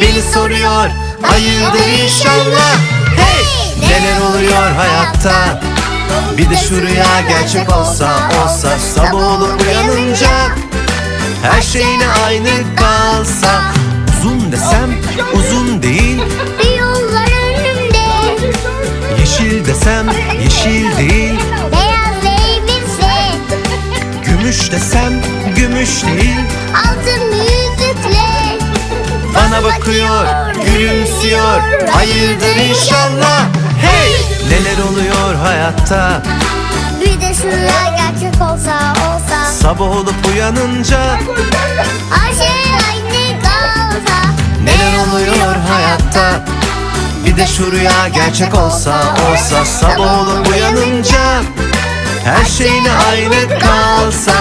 beni soruyor. Hayırdır inşallah. Hey! Neler oluyor hayatta? Bir de şu rüya gerçek olsa olsa Sabah olup uyanınca Her şeyine aynı kalsa. Uzun desem uzun değil. Bir yollar önümde. Yeşil desem yeşil değil. Beyaz elbise Gümüş desem gümüş değil. Altın Bana bakıyor, gülümsüyor. Hayırdır inşallah. Hey! Neler oluyor hayatta? Bir de şu rüya gerçek olsa olsa. Sabah olup uyanınca Her şey aynı kalsa Neler oluyor hayatta. Bir de şu rüya gerçek olsa olsa. Sabah olup uyanınca Her şeyine aynı kalsa